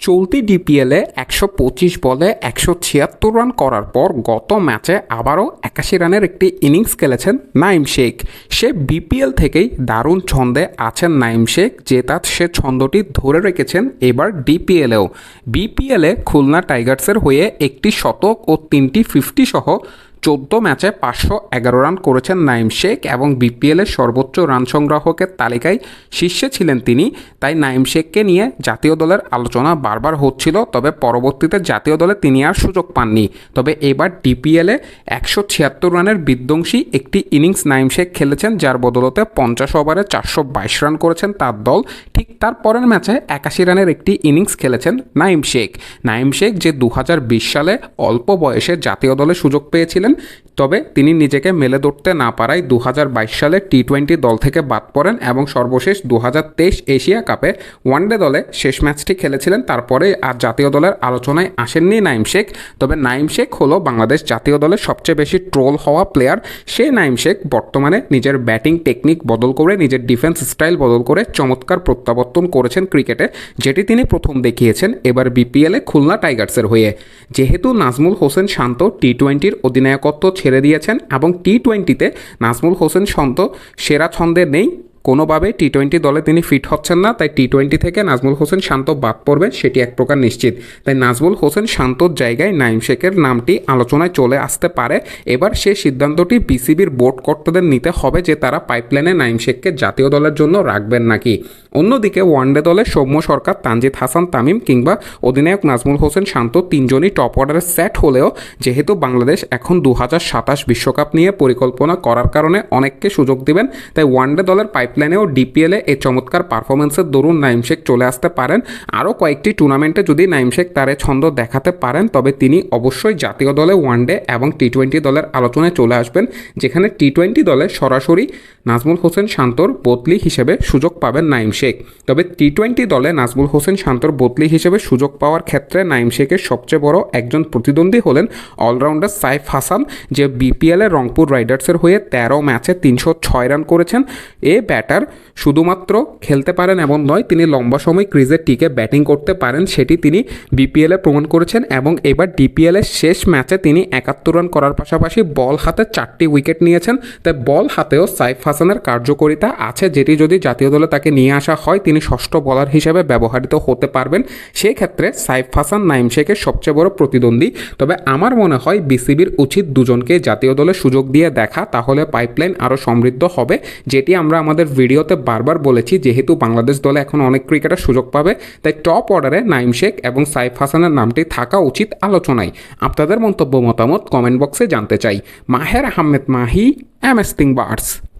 চলতি ডিপিএলে একশো পঁচিশ বলে একশো ছিয়াত্তর রান করার পর গত ম্যাচে আবারও একাশি রানের একটি ইনিংস খেলেছেন নাইম শেখ। সে বিপিএল থেকেই দারুণ ছন্দে আছেন নাইম শেখ, যে তার সে ছন্দটি ধরে রেখেছেন এবার ডিপিএলেও বিপিএলে খুলনা টাইগার্সের হয়ে একটি শতক ও তিনটি ফিফটি সহ চোদ্দ ম্যাচে পাঁচশো এগারো রান করেছেন নাইম শেখ এবং বিপিএলের সর্বোচ্চ রান সংগ্রাহকের তালিকায় শীর্ষে ছিলেন তিনি। তাই নাইম শেখকে নিয়ে জাতীয় দলের আলোচনা বারবার হচ্ছিল, তবে পরবর্তীতে জাতীয় দলে তিনি আর সুযোগ পাননি। তবে এবার ডিপিএলে একশো ছিয়াত্তর রানের বিধ্বংসী একটি ইনিংস নাইম শেখ খেলেছেন, যার বদলতে পঞ্চাশ ওভারে চারশো বাইশ রান করেছেন তার দল। ঠিক তার পরের ম্যাচে একাশি রানের একটি ইনিংস খেলেছেন নাইম শেখ। নাইম শেখ যে দু হাজার বিশ সালে অল্প বয়সে জাতীয় দলে সুযোগ পেয়েছিলেন, তবে তিনি নিজেকে মেলে ধরতে না পারায় দু হাজার বাইশ সালে টি টোয়েন্টি দল থেকে বাদ পড়েন এবং সর্বশেষ দু হাজার তেইশ এশিয়া কাপে ওয়ানডে দলে শেষ ম্যাচটি খেলেছিলেন। তারপরে আর জাতীয় দলের আলোচনায় আসেননি নাইম শেখ। তবে নাইম শেখ হলো বাংলাদেশ জাতীয় দলের সবচেয়ে বেশি ট্রোল হওয়া প্লেয়ার। সে নাইম শেখ বর্তমানে নিজের ব্যাটিং টেকনিক বদল করে, নিজের ডিফেন্স স্টাইল বদল করে চমৎকার প্রত্যাবর্তন করেছেন ক্রিকেটে, যেটি তিনি প্রথম দেখিয়েছেন এবার বিপিএলে খুলনা টাইগার্সের হয়ে। যেহেতু নাজমুল হোসেন শান্ত টি টোয়েন্টির অধিনায়কত্ব ছেড়ে দিয়েছেন এবং টি টোয়েন্টিতে নাজমুল হোসেন শান্ত সেরা ছন্দে নেই কোনোভাবে টি টোয়েন্টি দলে তিনি ফিট হচ্ছেন না, তাই টি টোয়েন্টি থেকে নাজমুল হোসেন শান্ত বাদ পড়বে, সেটি এক প্রকার নিশ্চিত। তাই নাজমুল হোসেন শান্তর জায়গায় নাইম শেখের নামটি আলোচনায় চলে আসতে পারে। এবার সে সিদ্ধান্তটি বিসিবির বোর্ড কর্তাদের নিতে হবে যে তারা পাইপলাইনে নাইম শেখকে জাতীয় দলের জন্য রাখবেন নাকি। অন্যদিকে ওয়ানডে দলে সৌম্য সরকার, তানজিদ হাসান তামিম কিংবা অধিনায়ক নাজমুল হোসেন শান্ত তিনজনই টপ অর্ডারে সেট হলেও যেহেতু বাংলাদেশ এখন দু বিশ্বকাপ নিয়ে পরিকল্পনা করার কারণে অনেককে সুযোগ দিবেন, তাই ওয়ানডে দলের পাইপলাইনেও ডিপিএলে এই চমৎকার পারফরমেন্সের দরুন নাইম শেখ চলে আসতে পারেন। আরও কয়েকটি টুর্নামেন্টে যদি নাইম শেখ তারে ছন্দ দেখাতে পারেন, তবে তিনি অবশ্যই জাতীয় দলে ওয়ানডে এবং টি টোয়েন্টি দলের আলোচনায় চলে আসবেন, যেখানে টি টোয়েন্টি দলে সরাসরি নাজমুল হোসেন শান্তর বদলি হিসেবে সুযোগ পাবেন নাইম শেখ। তবে টি টোয়েন্টি দলে নাজমুল হোসেন শান্তর বদলি হিসেবে সুযোগ পাওয়ার ক্ষেত্রে নাইম শেখের সবচেয়ে বড় একজন প্রতিদ্বন্দ্বী হলেন অলরাউন্ডার সাইফ হাসান, যে বিপিএলে রংপুর রাইডার্সের হয়ে তেরো ম্যাচে তিনশো ছয় রান করেছেন। এ ব্যাটার শুধুমাত্র খেলতে পারেন এমন নয়, তিনি লম্বা সময় ক্রিজে টিকে ব্যাটিং করতে পারেন, সেটি তিনি বিপিএলে প্রমাণ করেছেন এবং এবার ডিপিএলের শেষ ম্যাচে তিনি একাত্তর রান করার পাশাপাশি বল হাতে চারটি উইকেট নিয়েছেন। তাই বল হাতেও সাইফ হাসানের কার্যকারিতা আছে, যেটি যদি জাতীয় দলে তাকে নিয়ে আসা হয়, তিনি ষষ্ঠ বলার হিসেবে ব্যবহৃত হতে পারবেন। সেই ক্ষেত্রে সাইফ হাসান নাইম শেখের সবচেয়ে বড় প্রতিদ্বন্দ্বী। তবে আমার মনে হয় বিসিবির উচিত দুজনকে জাতীয় দলে সুযোগ দিয়ে দেখা, তাহলে পাইপলাইন আরও সমৃদ্ধ হবে, যেটি আমরা আমাদের ভিডিওতে বারবার বলেছি, যেহেতু বাংলাদেশ দলে এখন অনেক ক্রিকেটার সুযোগ পাবে, তাই টপ অর্ডারে নাইম শেখ এবং সাইফ হাসানের নামটি থাকা উচিত আলোচনায়। আপনাদের মন্তব্য মতামত কমেন্ট বক্সে জানতে চাই। Maher Ahmed Mahi S birds